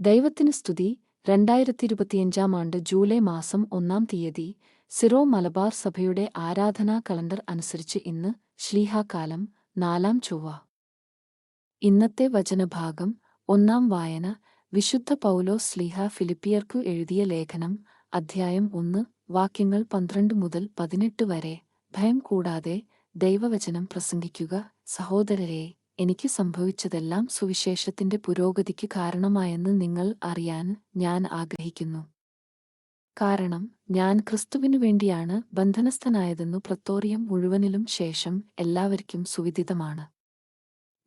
ദൈവത്തിന് സ്തുതി. രണ്ടായിരത്തി ഇരുപത്തിയഞ്ചാം ആണ്ട് ജൂലൈ മാസം ഒന്നാം തീയതി സിറോ മലബാർ സഭയുടെ ആരാധനാ കലണ്ടർ അനുസരിച്ച് ഇന്ന് ശ്ലീഹാകാലം നാലാം ചൊവ്വ. ഇന്നത്തെ വചനഭാഗം ഒന്നാം വായന വിശുദ്ധ പൗലോ സ്ലീഹ ഫിലിപ്പിയർക്കു എഴുതിയ ലേഖനം അധ്യായം ഒന്ന് വാക്യങ്ങൾ പന്ത്രണ്ട് മുതൽ പതിനെട്ട് വരെ. ഭയം കൂടാതെ ദൈവവചനം പ്രസംഗിക്കുക. സഹോദരരെ എനിക്ക് സംഭവിച്ചതെല്ലാം സുവിശേഷത്തിന്റെ പുരോഗതിക്ക് കാരണമായെന്ന് നിങ്ങൾ അറിയാൻ ഞാൻ ആഗ്രഹിക്കുന്നു. കാരണം ഞാൻ ക്രിസ്തുവിനു വേണ്ടിയാണ് ബന്ധനസ്ഥനായതെന്നു പ്രത്തോറിയം മുഴുവനിലും ശേഷം എല്ലാവർക്കും സുവിദിതമാണ്.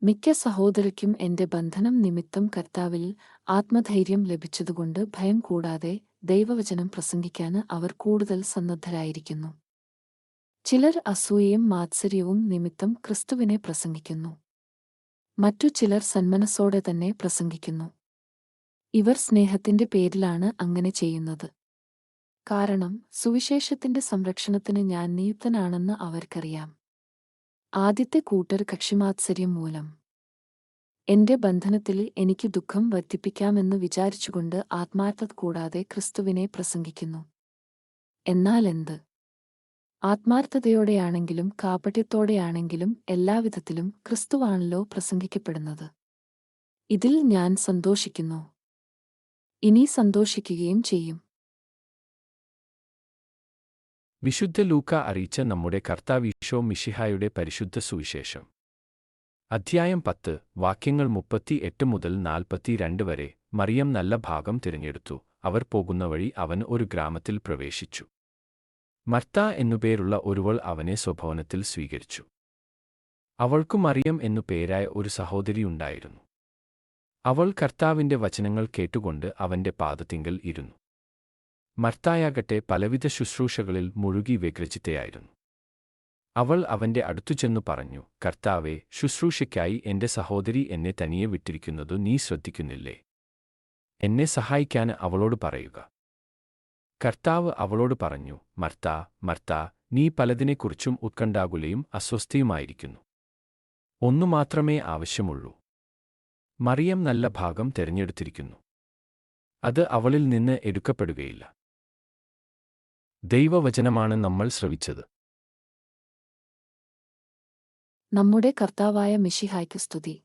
മിക്ക സഹോദരിക്കും എന്റെ ബന്ധനം നിമിത്തം കർത്താവിൽ ആത്മധൈര്യം ലഭിച്ചതുകൊണ്ട് ഭയം കൂടാതെ ദൈവവചനം പ്രസംഗിക്കാൻ അവർ കൂടുതൽ സന്നദ്ധരായിരിക്കുന്നു. ചിലർ അസൂയയും മാത്സര്യവും നിമിത്തം ക്രിസ്തുവിനെ പ്രസംഗിക്കുന്നു. മറ്റു ചിലർ സന്മനസ്സോടെ തന്നെ പ്രസംഗിക്കുന്നു. ഇവർ സ്നേഹത്തിന്റെ പേരിലാണ് അങ്ങനെ ചെയ്യുന്നത്. കാരണം സുവിശേഷത്തിന്റെ സംരക്ഷണത്തിന് ഞാൻ നിയുക്തനാണെന്ന് അവർക്കറിയാം. ആദ്യത്തെ കൂട്ടർ കക്ഷിമാത്സര്യം മൂലം. എന്റെ ബന്ധനത്തിൽ എനിക്ക് ദുഃഖം വർദ്ധിപ്പിക്കാമെന്ന് വിചാരിച്ചുകൊണ്ട് ആത്മാർത്ഥത കൂടാതെ ക്രിസ്തുവിനെ പ്രസംഗിക്കുന്നു. എന്നാൽ എന്ത്? ആത്മാർത്ഥതയോടെയാണെങ്കിലും കാപട്യത്തോടെയാണെങ്കിലും എല്ലാവിധത്തിലും ക്രിസ്തുവാണല്ലോ പ്രസംഗിക്കപ്പെടുന്നത്. ഇതിൽ ഞാൻ സന്തോഷിക്കുന്നു. ഇനി സന്തോഷിക്കുകയും ചെയ്യും. വിശുദ്ധ ലൂക്ക അറിയിച്ച നമ്മുടെ കർത്താവീശോ മിഷിഹായുടെ പരിശുദ്ധ സുവിശേഷം. അധ്യായം പത്ത് വാക്യങ്ങൾ മുപ്പത്തി എട്ട് മുതൽ നാൽപ്പത്തിരണ്ട് വരെ മറിയം നല്ല ഭാഗം തിരഞ്ഞെടുത്തു. അവർ പോകുന്ന വഴി അവൻ ഒരു ഗ്രാമത്തിൽ പ്രവേശിച്ചു. മർത്ത എന്നുപേരുള്ള ഒരുവൾ അവനെ സ്വഭവനത്തിൽ സ്വീകരിച്ചു. അവൾക്കു മറിയം എന്നു പേരായ ഒരു സഹോദരിയുണ്ടായിരുന്നു അവൾ കർത്താവിന്റെ വചനങ്ങൾ കേട്ടുകൊണ്ട് അവന്റെ പാദത്തിങ്കൽ ഇരുന്നു. മർത്തായാകട്ടെ പലവിധ ശുശ്രൂഷകളിൽ മുഴുകി വ്യഗ്രചിത്തയായിരുന്നു അവൾ അവന്റെ അടുത്തുചെന്നു പറഞ്ഞു കർത്താവെ ശുശ്രൂഷയ്ക്കായി എന്റെ സഹോദരി എന്നെ തനിയെ വിട്ടിരിക്കുന്നതു നീ ശ്രദ്ധിക്കുന്നില്ലേ? എന്നെ സഹായിക്കാൻ അവളോട് പറയുക. കർത്താവ് അവളോട് പറഞ്ഞു മർത്ത മർത്ത നീ പലതിനെക്കുറിച്ചും ഉത്കണ്ഠാകുലയും അസ്വസ്ഥയുമായിരിക്കുന്നു. ഒന്നു മാത്രമേ ആവശ്യമുള്ളൂ. മറിയം നല്ല ഭാഗം തിരഞ്ഞെടുത്തിരിക്കുന്നു. അത് അവളിൽ നിന്ന് എടുക്കപ്പെടുകയില്ല. ദൈവവചനമാണ് നമ്മൾ ശ്രവിച്ചത്. നമ്മുടെ കർത്താവായ മിഷിഹായ്ക്ക് സ്തുതി.